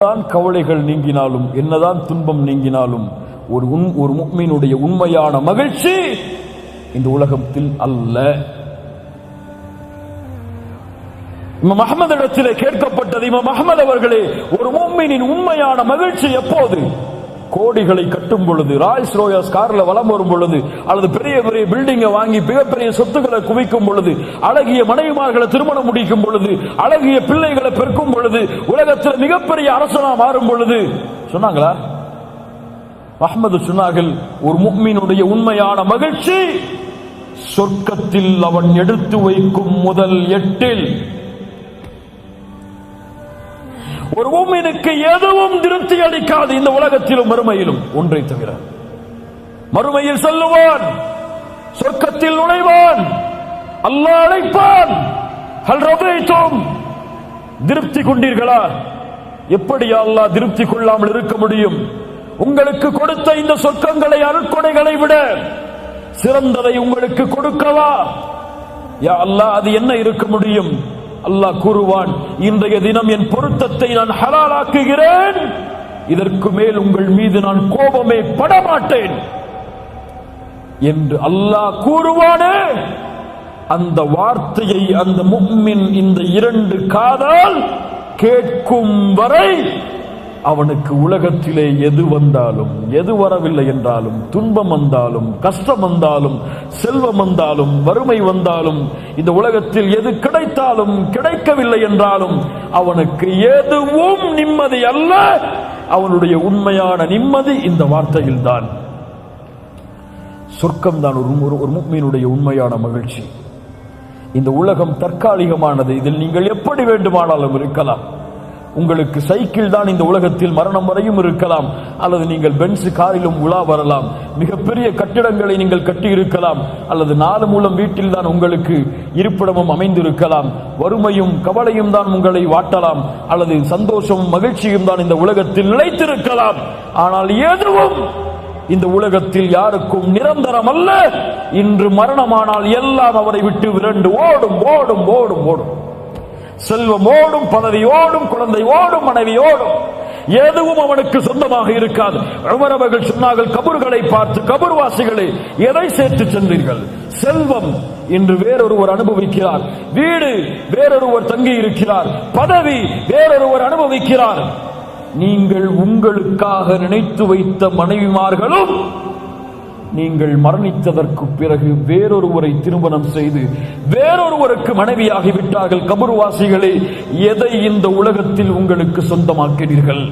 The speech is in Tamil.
என்னதான் கவலைகள் நீங்கினாலும் என்னதான் துன்பம் நீங்கினாலும் ஒரு உன் ஒரு முக்மீனுடைய உண்மையான மகிழ்ச்சி இந்த உலகத்தில் அல்ல. இமாம் அகமது இடத்திலே கேட்கப்பட்டது இமாம் அகமது அவர்களே ஒரு முக்மீனின் உண்மையான மகிழ்ச்சி எப்போது? கோடிகளை கட்டும் பொழுது ராய்ஸ் ரோயஸ் கார்ல வலம் வரும் பொழுது அல்லது பெரிய பெரிய பில்டிங்கை வாங்கி மிகப்பெரிய சொத்துக்களை குவிக்கும் பொழுது அழகிய மனைவிமார்களை திருமணம் முடிக்கும் பொழுது அழகிய பிள்ளைகளை பெருக்கும் பொழுது உலகத்தில் மிகப்பெரிய அரசனா மாறும் பொழுது. சொன்னாங்களா? அஹமது சொன்னார்கள் ஒரு முக்மீனுடைய உண்மையான மகிழ்ச்சி சொர்க்கத்தில் அவன் எடுத்து வைக்கும் முதல் எட்டில் ஒரு மூமினுக்கு எதுவும் திருப்தி அளிக்காது இந்த உலகத்திலும் மறுமையிலும். ஒன்றை தவிர. மறுமையில் செல்லுவான் சொர்க்கத்தில் நுழைவான் அல்லாஹ் அழைப்பான். ஹல் திருப்தி கொண்டீர்களா? எப்படி அல்லாஹ் திருப்தி கொள்ளாமல் இருக்க முடியும்? உங்களுக்கு கொடுத்த இந்த சொர்க்கங்களை அருட்கொடைகளை விட சிறந்ததை உங்களுக்கு கொடுக்கவா? யா அல்லாஹ் அது என்ன இருக்க முடியும்? அல்லாஹ் கூறுவான் இன்றைய தினம் என் பொருத்தத்தை நான் ஹலாலாக்குகிறேன். இதற்கு மேல் உங்கள் மீது நான் கோபமே படமாட்டேன் என்று அல்லாஹ் கூறுவானே. அந்த வார்த்தையை அந்த மும்மின் இந்த இரண்டு காதால் கேட்கும் வரை அவனுக்கு உலகத்திலே எது வந்தாலும் எது வரவில்லை என்றாலும் துன்பம் வந்தாலும் கஷ்டம் வந்தாலும் செல்வம் வந்தாலும் வறுமை வந்தாலும் இந்த உலகத்தில் எது கிடைத்தாலும் கிடைக்கவில்லை என்றாலும் அவனுக்கு எதுவும் நிம்மதி அல்ல. அவனுடைய உண்மையான நிம்மதி இந்த வார்த்தையில் தான் சொர்க்கம் தான் ஒரு ஒரு- ஒரு முக்மீனுடைய உண்மையான மகிழ்ச்சி. இந்த உலகம் தற்காலிகமானது. இதில் நீங்கள் எப்படி வேண்டுமானாலும் இருக்கலாம். உங்களுக்கு சைக்கிள் தான் இந்த உலகத்தில் மரணம் வரையும் இருக்கலாம். அல்லது நீங்கள் பென்ஸ் காரிலும் உலா வரலாம். மிகப்பெரிய கட்டிடங்களை நீங்கள் கட்டி இருக்கலாம் அல்லது நாலு மூலம் வீட்டில் தான் உங்களுக்கு இருப்பிடமும் அமைந்திருக்கலாம். வறுமையும் கவலையும் தான் உங்களை வாட்டலாம். அல்லது சந்தோஷமும் மகிழ்ச்சியும் தான் இந்த உலகத்தில் நிலைத்திருக்கலாம். ஆனால் எதுவும் இந்த உலகத்தில் யாருக்கும் நிரந்தரம் அல்ல இன்று மரணமானால் எல்லாம் அவரை விட்டு விரண்டு ஓடும் ஓடும் ஓடும் ஓடும். செல்வமோடும் பதவியோடும் குழந்தையோடும் மனைவியோடும் எதுவும் அவனுக்கு சொந்தமாக இருக்காது. உமர் அவர்கள் சொன்னார்கள் கபர்களை பார்த்து கபர்வாசிகளை எதை சேர்த்து சென்றீர்கள்? செல்வம். இன்று வேறொருவர் அனுபவிக்கிறார். வீடு. வேறொருவர் தங்கி இருக்கிறார் பதவி. வேறொருவர் அனுபவிக்கிறார். நீங்கள் உங்களுக்காக நினைத்து வைத்த மனைவிமார்களும் நீங்கள் மரணித்ததற்கு பிறகு வேறொருவரை திருமணம் செய்து வேறொருவருக்கு மனைவியாகிவிட்டார்கள். கபர்வாசிகளே எதை இந்த உலகத்தில் உங்களுக்கு சொந்தமாக்கினீர்கள்?